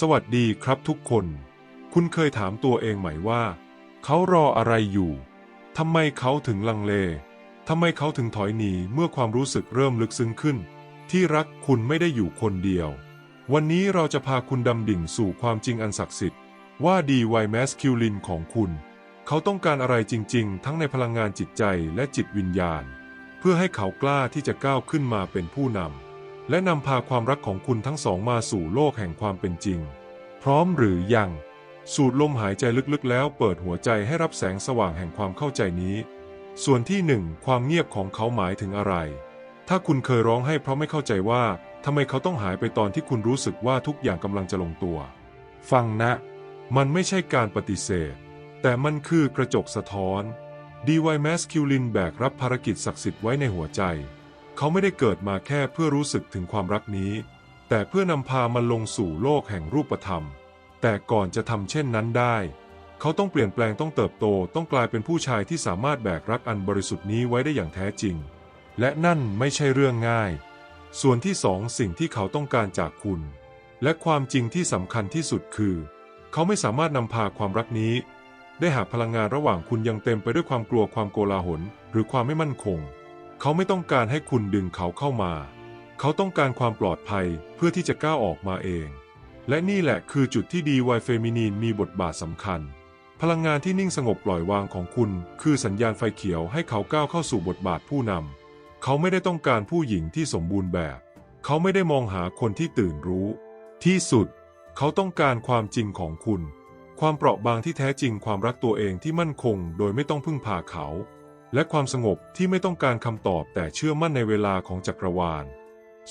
สวัสดีครับทุกคน คุณเคยถามตัวเองไหมว่า เขารออะไรอยู่ทำไมเขาถึงลังเลทำไมเขาถึงถอยหนีเมื่อความรู้สึกเริ่มลึกซึ้งขึ้น ที่รักคุณไม่ได้อยู่คนเดียว วันนี้เราจะพาคุณดำดิ่งสู่ความจริงอันศักดิ์สิทธิ์ ว่าดีไวแมสคิวลินของคุณ เขาต้องการอะไรจริง ๆ ทั้งในพลังงานจิตใจและจิตวิญญาณ เพื่อให้เขากล้าที่จะก้าวขึ้นมาเป็นผู้นำ และนำพาความรักของคุณทั้งสองมาสู่โลกแห่งความเป็นจริง พร้อมหรือยัง สูดลมหายใจลึกๆ แล้วเปิดหัวใจให้รับแสงสว่างแห่งความเข้าใจนี้ ส่วนที่หนึ่งความเงียบของเขาหมายถึงอะไร ถ้าคุณเคยร้องให้เพราะไม่เข้าใจว่าทำไมเขาต้องหายไปตอนที่คุณรู้สึกว่าทุกอย่างกำลังจะลงตัว ฟังนะ มันไม่ใช่การปฏิเสธ แต่มันคือกระจกสะท้อน DY Masculine แบกรับภารกิจศักดิ์สิทธิ์ไว้ในหัวใจ เขาไม่ได้เกิดมาแค่เพื่อรู้สึกถึงความรักนี้ แต่เพื่อนำพามันลงสู่โลกแห่งรูปธรรม แต่ก่อนจะทำเช่นนั้นได้ เขาต้องเปลี่ยนแปลงต้องเติบโตต้องกลายเป็นผู้ชายที่สามารถแบกรักอันบริสุทธิ์นี้ไว้ได้อย่างแท้จริง และนั่นไม่ใช่เรื่องง่าย ส่วนที่สองสิ่งที่เขาต้องการจากคุณ และความจริงที่สำคัญที่สุดคือ เขาไม่สามารถนำพาความรักนี้ ได้หากพลังงานระหว่างคุณยังเต็มไปด้วยความกลัวความโกลาหลหรือความไม่มั่นคง เขาไม่ต้องการให้คุณดึงเขาเข้ามา เขาต้องการความปลอดภัยเพื่อที่จะก้าวออกมาเอง และนี่แหละคือจุดที่ดีวายเฟมินีนมีบทบาทสำคัญ พลังงานที่นิ่งสงบปล่อยวางของคุณ คือสัญญาณไฟเขียวให้เขาก้าวเข้าสู่บทบาทผู้นำเขาไม่ได้ต้องการผู้หญิงที่สมบูรณ์แบบ เขาไม่ได้มองหาคนที่ตื่นรู้ ที่สุด เขาต้องการความจริงของคุณ ความเปราะบางที่แท้จริงความรักตัวเองที่มั่นคง โดยไม่ต้องพึ่งพาเขา และความสงบที่ไม่ต้องการคำตอบแต่เชื่อมั่นในเวลาของจักรวาล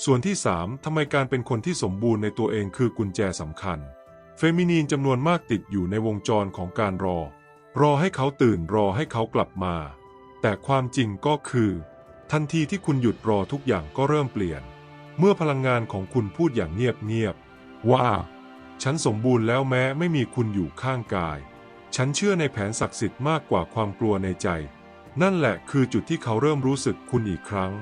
ส่วนที่สามทำไมการเป็นคนที่สมบูรณ์ในตัวเองคือกุญแจสำคัญ เฟมินีนจำนวนมากติดอยู่ในวงจรของการรอ รอให้เขาตื่นรอให้เขากลับมา แต่ความจริงก็คือ ทันทีที่คุณหยุดรอทุกอย่างก็เริ่มเปลี่ยน เมื่อพลังงานของคุณพูดอย่างเงียบๆว่า ฉันสมบูรณ์แล้วแม้ไม่มีคุณอยู่ข้างกาย ฉันเชื่อในแผนศักดิ์สิทธิ์มากกว่าความกลัวในใจ นั่นแหละคือจุดที่เขาเริ่มรู้สึกคุณอีกครั้ง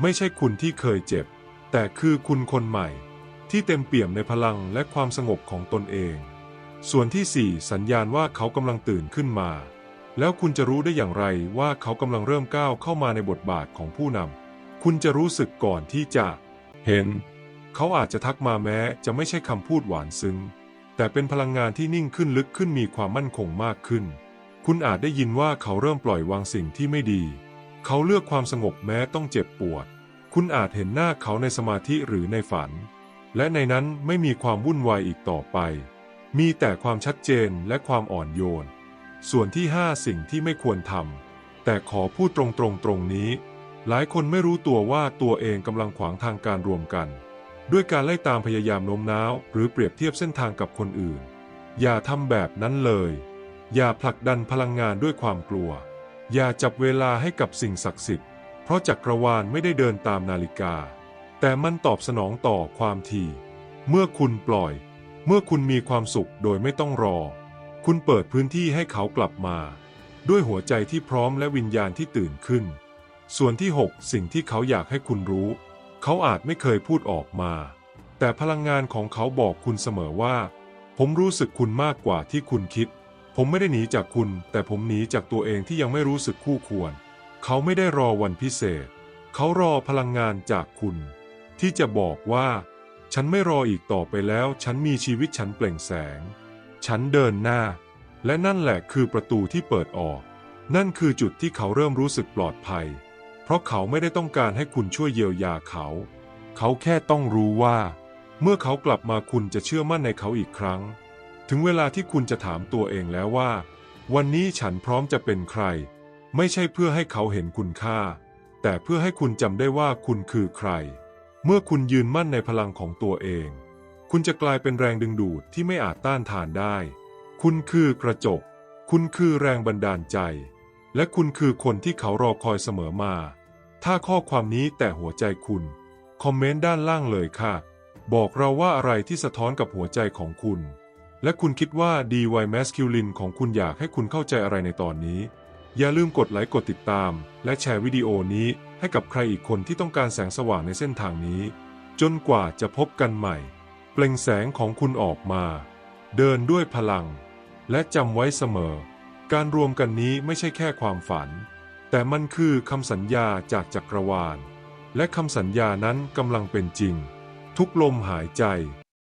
ไม่ใช่คุณที่เคยเจ็บ แต่คือคุณคนใหม่ ที่เต็มเปี่ยมในพลังและความสงบของตนเอง ส่วนที่สี่สัญญาณว่าเขากำลังตื่นขึ้นมา แล้วคุณจะรู้ได้อย่างไรว่าเขากำลังเริ่มก้าวเข้ามาในบทบาทของผู้นำคุณจะรู้สึกก่อนที่จะเห็น เขาอาจจะทักมาแม้จะไม่ใช่คำพูดหวานซึ้ง แต่เป็นพลังงานที่นิ่งขึ้นลึกขึ้นมีความมั่นคงมากขึ้น คุณอาจได้ยินว่าเขาเริ่มปล่อยวางสิ่งที่ไม่ดี เขาเลือกความสงบแม้ต้องเจ็บปวด คุณอาจเห็นหน้าเขาในสมาธิหรือในฝัน และในนั้นไม่มีความวุ่นวายอีกต่อไป มีแต่ความชัดเจนและความอ่อนโยน ส่วนที่ 5 สิ่งที่ไม่ควรทำ แต่ขอพูดตรงๆตรงนี้ หลายคนไม่รู้ตัวว่าตัวเองกำลังขวางทางการรวมกัน ด้วยการไล่ตามพยายามโน้มน้าว หรือเปรียบเทียบเส้นทางกับคนอื่น อย่าทำแบบนั้นเลย อย่าผลักดันพลังงานด้วยความกลัว อย่าจับเวลาให้กับสิ่งศักดิ์สิทธิ์ เพราะจักรวาลไม่ได้เดินตามนาฬิกา แต่มันตอบสนองต่อความถี่ เมื่อคุณปล่อย เมื่อคุณมีความสุขโดยไม่ต้องรอ คุณเปิดพื้นที่ให้เขากลับมา ด้วยหัวใจที่พร้อมและวิญญาณที่ตื่นขึ้น ส่วนที่ 6 สิ่งที่เขาอยากให้คุณรู้ เขาอาจไม่เคยพูดออกมา แต่พลังงานของเขาบอกคุณเสมอว่า ผมรู้สึกคุณมากกว่าที่คุณคิด ผมไม่ได้หนีจากคุณ แต่ผมหนีจากตัวเองที่ยังไม่รู้สึกคู่ควร เขาไม่ได้รอวันพิเศษ เขารอพลังงานจากคุณ ที่จะบอกว่า ฉันไม่รออีกต่อไปแล้ว ฉันมีชีวิตฉันเปล่งแสง ฉันเดินหน้า และนั่นแหละคือประตูที่เปิดออก นั่นคือจุดที่เขาเริ่มรู้สึกปลอดภัย เพราะเขาไม่ได้ต้องการให้คุณช่วยเยียวยาเขา เขาแค่ต้องรู้ว่า เมื่อเขากลับมาคุณจะเชื่อมั่นในเขาอีกครั้ง ถึงเวลาที่คุณจะถามตัวเองแล้วว่า วันนี้ฉันพร้อมจะเป็นใคร ไม่ใช่เพื่อให้เขาเห็นคุณค่า แต่เพื่อให้คุณจำได้ว่าคุณคือใคร เมื่อคุณยืนมั่นในพลังของตัวเอง คุณจะกลายเป็นแรงดึงดูดที่ไม่อาจต้านทานได้ คุณคือกระจก คุณคือแรงบันดาลใจ และคุณคือคนที่เขารอคอยเสมอมา ถ้าข้อความนี้แต่หัวใจคุณ คอมเมนต์ด้านล่างเลยค่ะ บอกเราว่าอะไรที่สะท้อนกับหัวใจของคุณ และคุณคิดว่า DY Masculine ของคุณอยากให้คุณเข้าใจอะไรในตอนนี้ อย่าลืมกดไลค์กดติดตาม และแชร์วิดีโอนี้ให้กับใครอีกคนที่ต้องการแสงสว่างในเส้นทางนี้ จนกว่าจะพบกันใหม่ เปล่งแสงของคุณออกมา เดินด้วยพลัง และจำไว้เสมอ การรวมกันนี้ไม่ใช่แค่ความฝัน แต่มันคือคำสัญญาจากจักรวาล และคำสัญญานั้นกำลังเป็นจริง ทุกลมหายใจ